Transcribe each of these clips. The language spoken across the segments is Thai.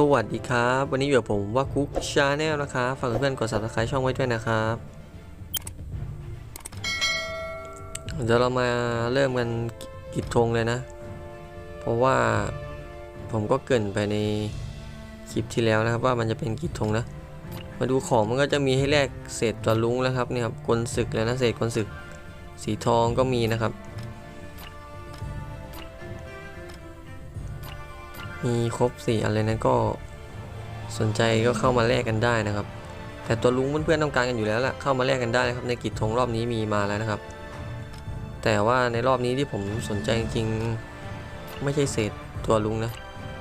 สวัสดีครับ วันนี้อยู่กับผมว่าคุกชาแนลนะครับฝากเพื่อนๆกด subscribe ช่องไว้ด้วยนะครับเดี๋ยวเรามาเริ่มกันกิจธงเลยนะ เพราะว่าผมก็เกรินไปในคลิปที่แล้วนะครับ ว่ามันจะเป็นกิจธงนะ มาดูของมันก็จะมีให้แลกเศษตัวลุงแล้วครับนี่ครับกลศึกแล้วนะเศษกลศึก สีทองก็มีนะครับ มีครบ4อันเลยนะก็สนใจก็เข้ามาแลกกันได้นะครับ แต่ตัวลุงเพื่อนๆต้องการกันอยู่แล้วล่ะเข้ามาแลกกันได้นะครับ ในกิจทงรอบนี้มีมาแล้วนะครับ แต่ว่าในรอบนี้ที่ผมสนใจจริงๆไม่ใช่เศษตัวลุงนะ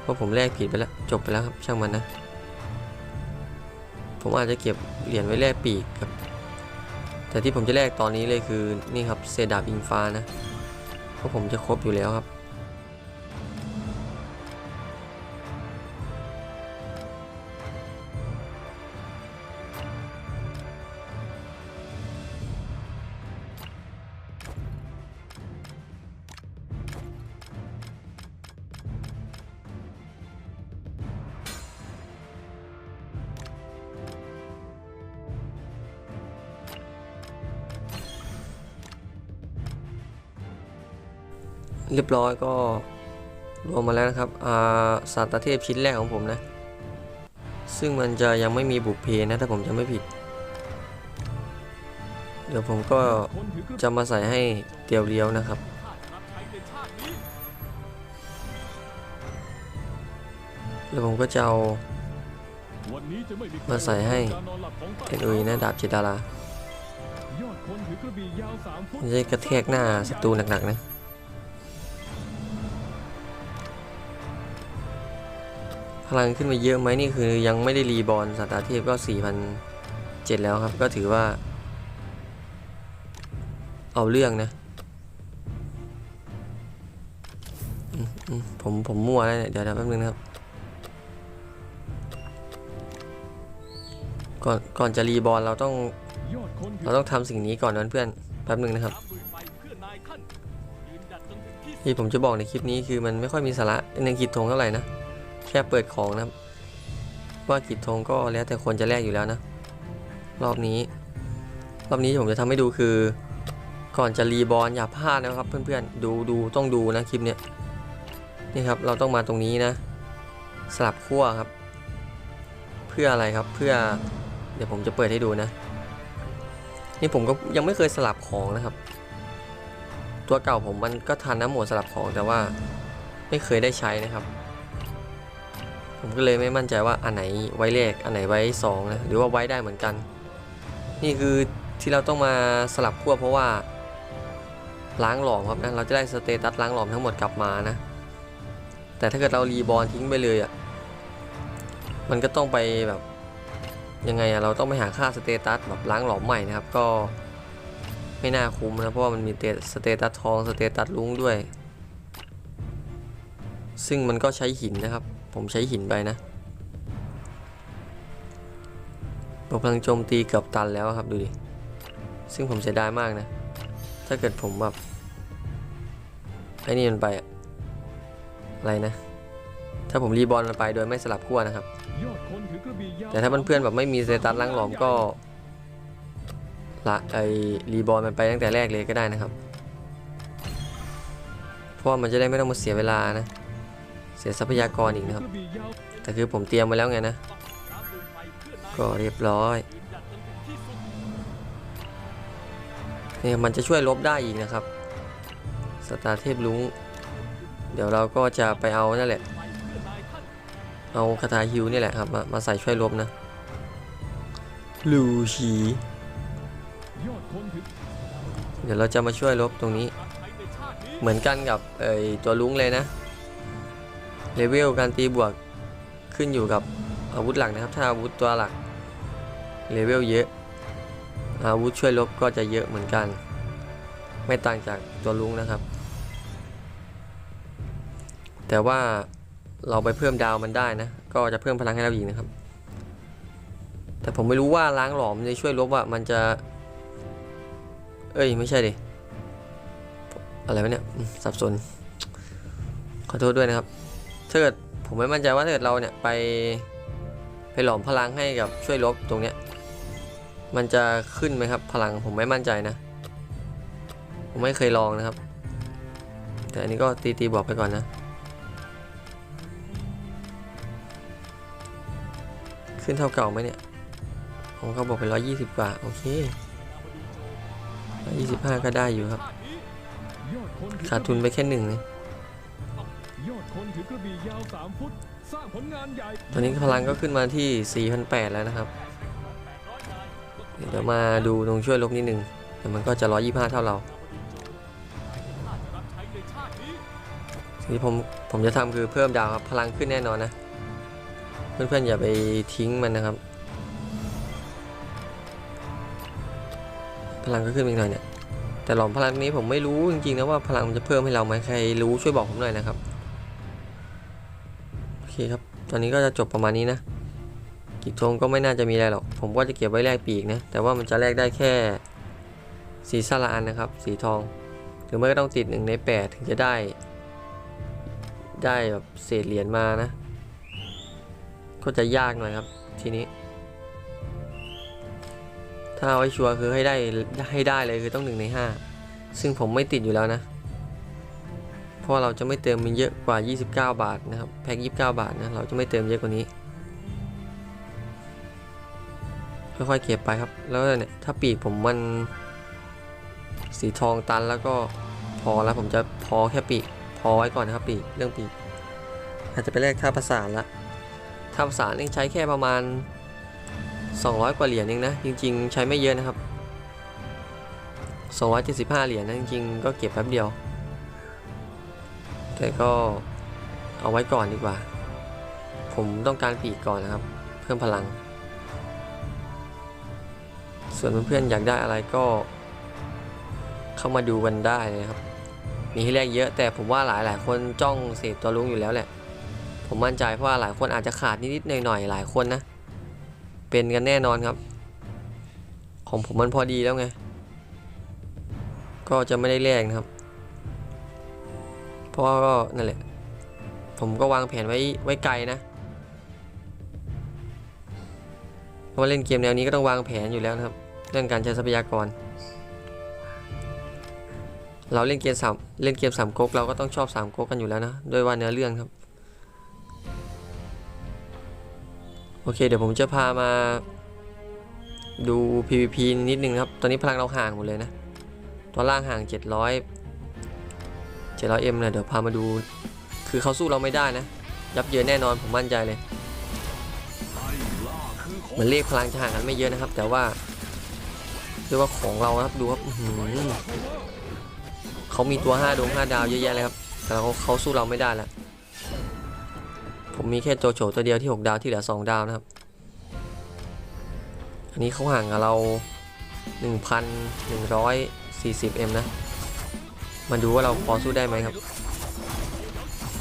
เพราะผมแลกผิดไปแล้วจบไปแล้วครับช่างมันนะ ผมอาจจะเก็บเหรียญไว้แลกปีกครับ แต่ที่ผมจะแลกตอนนี้เลยคือนี่ครับเศษดาบอิงฟ้านะเพราะผมจะครบอยู่แล้วครับ เรียบร้อยก็รวมมาแล้วนะครับอ่าสัตว์เทพชิ้นแรกของผมนะ ซึ่งมันจะยังไม่มีบุพเพนะถ้าผมจะไม่ผิด เดี๋ยวผมก็จะมาใส่ให้เตียวเลี้ยวนะครับแล้วผมก็จะเอามาใส่ให้เอ็นอุยนะดาบจิตดารายอดคนถือกระบี่ยาวสามฟุตมันจะกระแทกหน้าศัตรูหนักๆนะ พลังขึ้นมาเยอะไหมนี่คือยังไม่ได้รีบอลสตาร์เทพก็4,007แล้วครับ ก็ถือว่า เอาเรื่องนะผมผมมั่วแล้วเนี่ยเดี๋ยวแป๊บนึงนะครับ ก่อนก่อนจะรีบอลเราต้อง เราต้องทำสิ่งนี้ก่อนนะเพื่อนแป๊บนึงนะครับที่ผมจะบอกในคลิปนี้คือมันไม่ค่อยมีสาระในกิจธงเท่าไหร่นะ แค่เปิดของนะครับ ว่ากิจธงก็แล้วแต่คนจะแลกอยู่แล้วนะ รอบนี้ รอบนี้ผมจะทำให้ดูคือ ก่อนจะรีบอลอย่าพลาดนะครับเพื่อนๆ ดูดูต้องดูนะคลิปเนี้ยนี่ครับเราต้องมาตรงนี้นะ สลับขั้วครับ เพื่ออะไรครับเพื่อเดี๋ยวผมจะเปิดให้ดูนะ นี่ผมก็ยังไม่เคยสลับของนะครับ ตัวเก่าผมมันก็ทันนะโหมดสลับของแต่ว่าไม่เคยได้ใช้นะครับ ผมก็เลยไม่มั่นใจว่าอันไหนไว้เลขอันไหนไว้สองนะหรือว่าไว้ได้เหมือนกัน นี่คือที่เราต้องมาสลับขั้วเพราะว่าล้างหลอมครับนะเราจะได้สเตตัสล้างหลอมทั้งหมดกลับมานะแต่ถ้าเกิดเรารีบอลทิ้งไปเลยอะ่ะมันก็ต้องไปแบบยังไงอะเราต้องไปหาค่าสเตตัสแบบล้างหลอมใหม่นะครับก็ไม่น่าคุ้มนะเพราะว่ามันมีสเตตัสทองสเตตัสลุงด้วย ซึ่งมันก็ใช้หินนะครับ ผมใช้หินไปนะผมกำลังโจมตีเกือบตันแล้วครับดูดิ ซึ่งผมเสียดายมากนะ ถ้าเกิดผมแบบไอ้นี่มันไปอะอะไรนะ ถ้าผมรีบอลมันไปโดยไม่สลับขั้วนะครับ แต่ถ้าเพื่อนๆแบบไม่มีเตตัสล้างหลอมก็ละไอรีบอลมันไปตั้งแต่แรกเลยก็ได้นะครับ เพราะมันจะได้ไม่ต้องมาเสียเวลานะ เสียทรัพยากรอีกนะครับ แต่คือผมเตรียมไว้แล้วไงนะ ก็เรียบร้อยเนี่ยมันจะช่วยลบได้อีกนะครับ สตาร์เทพลุง เดี๋ยวเราก็จะไปเอานั่นแหละ เอาคาถาฮิวนี่แหละครับ มามาใส่ช่วยลบนะลูชีเดี๋ยวเราจะมาช่วยลบตรงนี้รับใช้ในชาตินี้เหมือนกันกับไอตัวลุงเลยนะ เลเวลการตีบวกขึ้นอยู่กับอาวุธหลักนะครับ ถ้าอาวุธตัวหลักเลเวลเยอะ อาวุธช่วยลบก็จะเยอะเหมือนกัน ไม่ต่างจากตัวลุงนะครับ แต่ว่าเราไปเพิ่มดาวมันได้นะ ก็จะเพิ่มพลังให้เราอีกนะครับ แต่ผมไม่รู้ว่าล้างหลอมจะช่วยลบว่ามันจะ เอ้ยไม่ใช่ดิอะไรวะเนี่ยสับสน ขอโทษด้วยนะครับ ถ้าเกิดผมไม่มั่นใจว่าถ้าเกิดเราเนี่ยไปไปหลอมพลังให้กับช่วยลบตรงเนี้ยมันจะขึ้นไหมครับ พลังผมไม่มั่นใจนะ ผมไม่เคยลองนะครับ แต่อันนี้ก็ตีตีบอกไปก่อนนะ ขึ้นเท่าเก่าไหมเนี่ยผมเขาบอกเป็นร้อยยี่สิบกว่าโอเคร้อยยี่สิบห้าก็ได้อยู่ครับ ขาดทุนไปแค่หนึ่งนะย คนถือกระบี่ยาวสามฟุต สร้างผลงานใหญ่ตอนนี้พลังก็ขึ้นมาที่ 4,800 แล้วนะครับ เดี๋ยวมาดูตรงช่วยลบนิดนึงเดี๋ยวมันก็จะ 125 เท่าเรารับใช้ในชาตินี้สิ่งที่ผมผมจะทำคือเพิ่มดาวครับ พลังขึ้นแน่นอนนะ เพื่อนๆอย่าไปทิ้งมันนะครับ พลังก็ขึ้นอีกหน่อยเนี่ยแต่หลอมพลังนี้ผมไม่รู้จริงๆนะว่าพลังมันจะเพิ่มให้เราไหมใครรู้ช่วยบอกผมหน่อยนะครับ เคครับ ตอนนี้ก็จะจบประมาณนี้นะกิจทงก็ไม่น่าจะมีอะไรหรอก ผมก็จะเก็บไว้แลกปีกนะ แต่ว่ามันจะแลกได้แค่สีสละอันนะครับ สีทองหรือไม่ก็ต้องติดหนึ่งในแปดถึงจะได้ ได้แบบเศษเหรียญมานะ ก็จะยากหน่อยครับ ทีนี้ ถ้าเอาไว้ชัวร์คือให้ได้ให้ได้เลยคือต้องหนึ่งในห้าซึ่งผมไม่ติดอยู่แล้วนะ เพราะเราจะไม่เติมมันเยอะกว่า 29 บาทนะครับแพ็ค29 บาทนะเราจะไม่เติมเยอะกว่านี้ค่อยๆเก็บไปครับ แล้วเนี่ยถ้าปีกผมมันสีทองตันแล้วก็พอแล้วผมจะพอแค่ปีกพอไว้ก่อนนะครับปีกเรื่องปีกอาจจะไปแลกท่าประสานละท่าประสานนี่ใช้แค่ประมาณ 200 กว่าเหรียญเองนะจริง ๆ ใช้ไม่เยอะนะครับ 275 เหรียญนะจริงๆก็เก็บแป๊บเดียว แต่ก็เอาไว้ก่อนดีกว่า ผมต้องการปีกก่อนนะครับ เพิ่มพลัง ส่วนเพื่อนๆอยากได้อะไรก็ เข้ามาดูกันได้เลยนะครับ มีให้เลือกเยอะแต่ผมว่าหลายๆคนจ้องเสพตัวลุงอยู่แล้วแหละ ผมมั่นใจเพราะว่าหลายคนอาจจะขาดนิดๆหน่อยๆหลายคนนะ เป็นกันแน่นอนครับ ของผมมันพอดีแล้วไง ก็จะไม่ได้แลกนะครับ เพราะว่าก็นั่นแหละ ผมก็วางแผนไว้ไว้ไกลนะเพราะว่าเล่นเกมแนวนี้ก็ต้องวางแผนอยู่แล้วนะครับ เรื่องการใช้ทรัพยากร เราเล่นเกมสามเล่นเกมสามก๊กเราก็ต้องชอบสามก๊กกันอยู่แล้วนะด้วยว่าเนื้อเรื่องครับโอเคเดี๋ยวผมจะพามาดู PVP นิดนึงครับ ตอนนี้พลังเราห่างหมดเลยนะ ตัวล่างห่าง 700 700M นะเดี๋ยวพามาดู คือเขาสู้เราไม่ได้นะ ยับเยินแน่นอนผมมั่นใจเลยเหมือนเลขพลังจะห่างกันไม่เยอะนะครับ แต่ว่าเรียกว่าของเราครับดูครับเขามีตัว 5 ดวง 5 ดาวเยอะแยะเลยครับ แต่เขาเขาสู้เราไม่ได้แล้วผมมีแค่โจโฉตัวเดียวที่ 6 ดาวที่เหลือ 2 ดาวนะครับ อันนี้เขาห่างกับเรา 1,140M นะ มาดูว่าเราพอสู้ได้ไหมครับ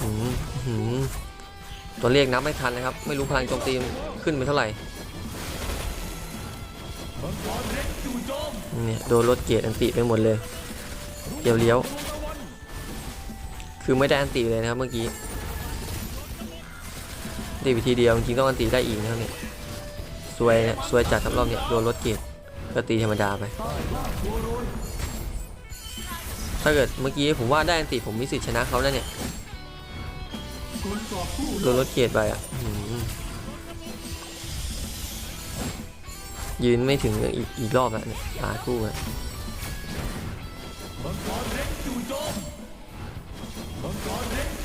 หืออื้อหือตัวเลขนับไม่ทันนะครับ ไม่รู้พลังโจมตีขึ้นไปเท่าไหร่เนี่ยโดนรถเกียร์อันติไปหมดเลยเดี๋ยวเลี้ยว คือไม่ได้อันติเลยนะครับเมื่อกี้ได้วิธีเดียวจริงต้องอันติได้อีกนะครับเนี่ยสวยนะสวยจัดครับรอบเนี้ยโดนรถเกียร์ก็ตีธรรมดาไป ถ้าเกิดเมื่อกี้ผมว่าได้อันติผมมีสิทธิ์ชนะเขาแล้วเนี่ยโดนรถเกียร์ไปอะยืนไม่ถึงอีกอีกรอบแล้วเนี่ยตาคู่อะ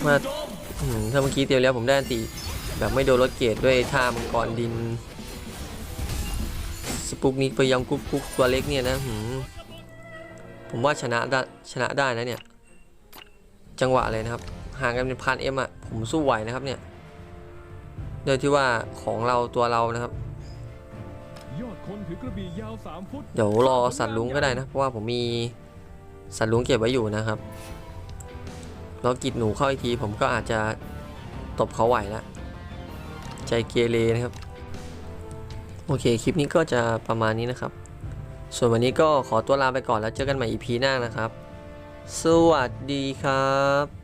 ว่าอืมถ้าเมื่อกี้เตียวแล้วผมได้อันติแบบไม่โดนรถเกตด้วยท่ามังกรดิน สปุกนิกไปยังกุ๊กกุ๊กตัวเล็กเนี่ยนะ ผมว่าชนะได้ชนะได้นะเนี่ย จังหวะเลยนะครับ ห่างกันเป็นพันเอ็มอะ ผมสู้ไหวนะครับเนี่ย โดยที่ว่าของเราตัวเรานะครับ เดี๋ยวรอสัตว์ลุงก็ได้นะ เพราะว่าผมมีสัตว์ลุงเก็บไว้อยู่นะครับแล้วกิดหนูเข้าอีกที ผมก็อาจจะตบเขาไหวแล้วใจเกเรนะครับ โอเค คลิปนี้ก็จะประมาณนี้นะครับ ส่วนวันนี้ก็ขอตัวลาไปก่อนแล้วเจอกันใหม่ EP หน้านะครับ สวัสดีครับ